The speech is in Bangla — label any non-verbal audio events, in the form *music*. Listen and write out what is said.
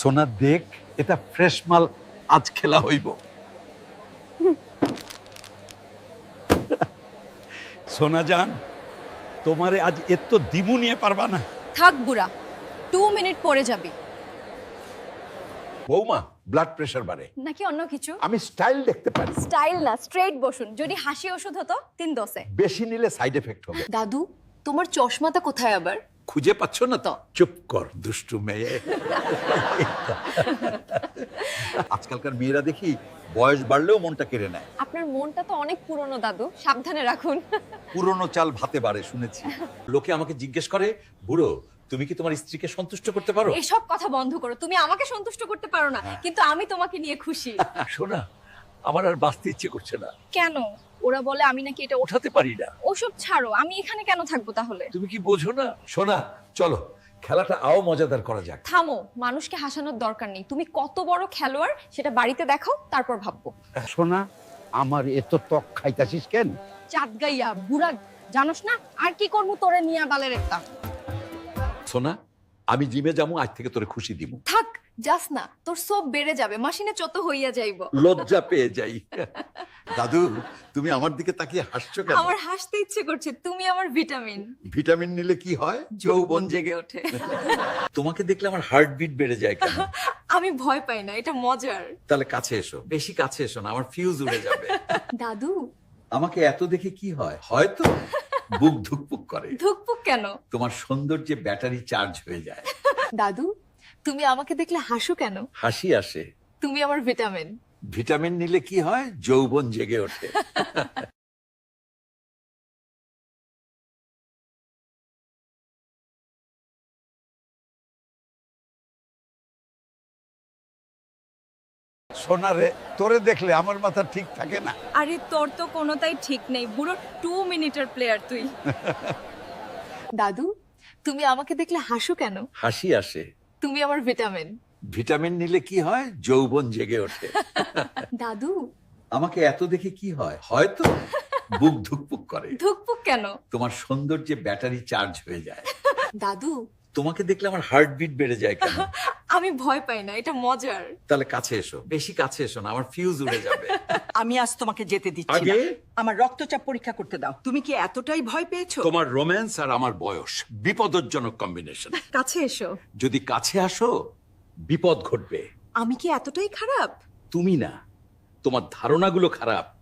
সোনা দেখ এটা ফ্রেশ মাল আজ খেলা হইব। *laughs* সোনা জান তোমারে আজ এত দিমু নিয়ে পারবা না। থাক বুড়া টু মিনিট পরে যাবি। বৌমা ব্লাড প্রেশার বাড়ে। নাকি অন্য কিছু? আমি স্টাইল দেখতে পারি। স্টাইল না স্ট্রেট বসুন। যদি হাসি ওষুধ হতো তিন দশে। বেশি নিলে সাইড এফেক্ট হবে। দাদু তোমার চশমাটা কোথায় আবার? খুঁজে পাচ্ছ না তো? চুপ কর দুষ্টু মেয়ে। আজকালকার মেয়েরা দেখি বয়স বাড়লেও মনটা কেড়ে নেয়। আপনার মনটা তো অনেক পুরনো দাদু। সাবধানে রাখুন। পুরনো চাল ভাতে বাড়ে শুনেছি। লোকে আমাকে জিজ্ঞেস করে বুড়ো তুমি কি তোমার স্ত্রীকে সন্তুষ্ট করতে পারো? এসব কথা বন্ধ করো। তুমি আমাকে সন্তুষ্ট করতে পারো না কিন্তু আমি তোমাকে নিয়ে খুশি। শোনা আমার আর বাঁচতে ইচ্ছে করছে না। কেন? ওরা বলে আমি নাকি এটা ওঠা ওঠাতে পারি না। ওসব ছাড়ো আমি এখানে কেন থাকব তাহলে? তুমি কি বোঝো না? শোনা চলো খেলাটা আও মজাদার করা যাক। থামো মানুষকে হাসানোর দরকার নেই। তুমি কত বড় খেলোয়াড় সেটা বাড়িতে দেখাও তারপর ভাববো। সোনা আমার এত তক খাইতাছিস কেন? চাঁদ গাইয়া বুড়া জানোস না? আর কি করব তোরে নিয়া বালের একটা? সোনা আমি জিমে যাব আজ থেকে তোরে খুশি দিব। থাক যাস না তোর সব বেড়ে যাবে মাসিনে চত হইয়া যাইব। লজ্জা পেয়ে যাই। *laughs* দাদু তুমি আমার দিকে তাকিয়ে হাসছো কেন? আমার হাসতে ইচ্ছে করছে তুমি আমার ভিটামিন। ভিটামিন নিলে কি হয়? যৌবন জেগে ওঠে। তোমাকে দেখলে আমার হার্টবিট বেড়ে যায় কেন? আমি ভয় পাই না এটা মজার। তাহলে কাছে এসো বেশি কাছে এসো না আমার ফিউজ উড়ে যাবে। দাদু? আমাকে এত দেখে কি হয়? হয়তো বুক ধুকপুক করে। ধুকপুক কেন? তোমার সৌন্দর্যে ব্যাটারি চার্জ হয়ে যায়। দাদু তুমি আমাকে দেখলে হাসো কেন? হাসি আসে। তুমি আমার ভিটামিন। ভিটামিন নিলে কি হয়? যৌবন জেগে ওঠে। সোনারে তোরে দেখলে আমার মাথা ঠিক থাকে না। আরে তোর তো কোনোটাই ঠিক নেই। বুড়ো টু মিনিটের প্লেয়ার তুই। দাদু তুমি আমাকে দেখলে হাসো কেন? হাসি আসে। তুমি আমার ভিটামিন ভিটামিন নিলে কি হয়? যৌবন জেগে ওঠে। দাদু? আমাকে এত দেখে কি হয়? হয়তো বুক ধুকপুক করে। ধুকপুক কেন? তোমার সৌন্দর্যে ব্যাটারি চার্জ হয়ে যায়। দাদু? তোমাকে দেখলে আমার হার্টবিট বেড়ে যায় কেন? আমি ভয় পাই না এটা মজার। তাহলে কাছে এসো। বেশি কাছে এসো না আমার ফিউজ উড়ে যাবে। আমি আজ তোমাকে যেতে দিচ্ছি না। আগে? আমার রক্তচাপ পরীক্ষা করতে দাও। তুমি কি এতটাই ভয় পেয়েছ? তোমার রোম্যান্স আর আমার বয়স বিপদজনক কম্বিনেশন কাছে এসো। যদি কাছে আসো বিপদ ঘটবে। আমি কি এতটাই খারাপ? তুমি না। তোমার ধারণাগুলো খারাপ।